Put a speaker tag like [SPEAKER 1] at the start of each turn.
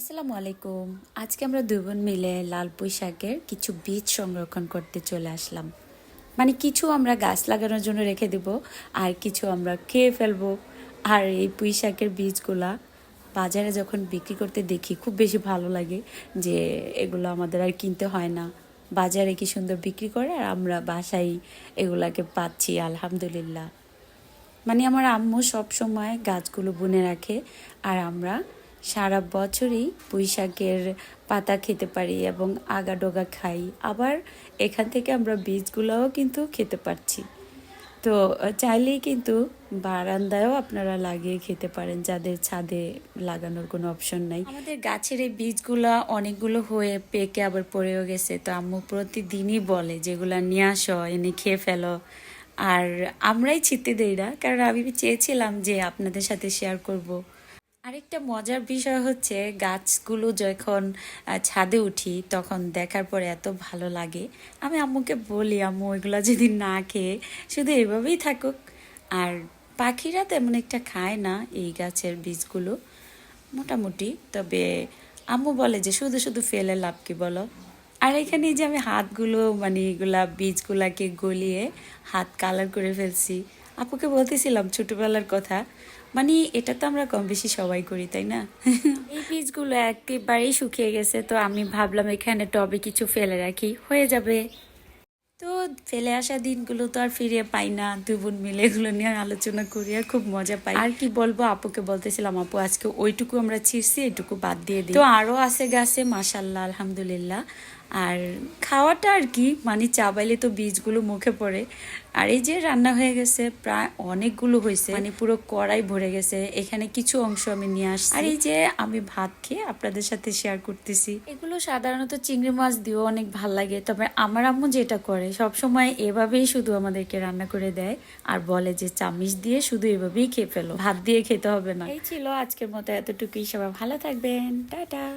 [SPEAKER 1] আসসালামু আলাইকুম। আজকে আমরা দুই বোন মিলে লাল পুঁই শাকের কিছু বীজ সংরক্ষণ করতে চলে আসলাম। মানে কিছু আমরা গাছ লাগানোর জন্য রেখে দেব, আর কিছু আমরা খেয়ে ফেলব। আর এই পুঁই শাকের বীজগুলা বাজারে যখন বিক্রি করতে দেখি, খুব বেশি ভালো লাগে যে এগুলো আমাদের আর কিনতে হয় না। বাজারে কি সুন্দর বিক্রি করে, আর আমরা বাসায় এগুলাকে পাচ্ছি, আলহামদুলিল্লাহ। মানে আমার আম্মু সব সময় গাছগুলো বুনে রাখে, আর আমরা সারা বছরই শাকের পাতা খেতে পারি এবং আগা ডোগা খাই। আবার এখান থেকে আমরা বীজগুলোও কিন্তু খেতে পারছি। তো চাইলেই কিন্তু বারান্দায়ও আপনারা লাগিয়ে খেতে পারেন, যাদের ছাদে লাগানোর কোনো অপশন নাই। আমাদের গাছের এই বীজগুলো অনেকগুলো হয়ে পেকে আবার পড়েও গেছে। তো আম্মু প্রতিদিনই বলে, যেগুলা নিয়ে আসো, এনে খেয়ে ফেলো। আর আমরাই ছিটতে দেই না, কারণ আমি চেয়েছিলাম যে আপনাদের সাথে শেয়ার করব। আরেকটা মজার বিষয় হচ্ছে গাছগুলো যখন ছাদে উঠি তখন দেখার পরে এত ভালো লাগে। আমি আম্মুকে বলি, আম্মু, এগুলো যদি না খেয়ে শুধু এভাবেই থাকুক। আর পাখিরা তেমন একটা খায় না এই গাছের বীজগুলো। মোটামুটি, তবে আম্মু বলে যে শুধু শুধু ফেলে লাভ কি বলো? আর এখানে যে আমি হাতগুলো মানে এগুলা বীজগুলাকে গলিয়ে হাত কালার করে ফেলছি। আপুকে বলতেছিলাম ছোটবেলার কথা মানে এটা তো আমরা কম বেশি সবাই করি তাই না? এই বীজগুলো একেবারেই শুকিয়ে গেছে তো আমি ভাবলাম এখানে টবে কিছু ফেলে রাখি হয়ে যাবে। তো ফেলে আসা দিনগুলো তো আর ফিরিয়ে পাই না দুই বোন মিলে এগুলো নিয়ে আলোচনা করি আর খুব মজা পাই। আর কি বলব আপুকে বলতেছিলাম আপু আজকে ওইটুকু আমরা ছিঁড়ছি এটুকু বাদ দিয়ে দিই। তো আরও আছে গাছে মাসাল্লাহ আলহামদুলিল্লাহ। আর খাওয়াটা আর কি মানে চাবাইলে তো বীজগুলো মুখে পড়ে। আর এই যে রান্না হয়ে গেছে, প্রায় অনেকগুলো হয়েছে। মানে পুরো কড়াই ভরে গেছে, এখানে কিছু অংশ আমি নিয়ে আসছি। আর এই যে আমি ভাত খেয়ে আপনাদের সাথে শেয়ার করতেছি। এগুলো সাধারণত চিংড়ি মাছ দিয়েও অনেক ভালো লাগে, তবে আমার আম্মু যেটা করে সব সময় এভাবেই শুধু আমাদেরকে রান্না করে দেয় আর বলে যে চামিচ দিয়ে শুধু এভাবেই খেয়ে ফেলো, ভাত দিয়ে খেতে হবে না। এই ছিল আজকের মতো, এতটুকুই। সবাই ভালো থাকবেন। টাটা।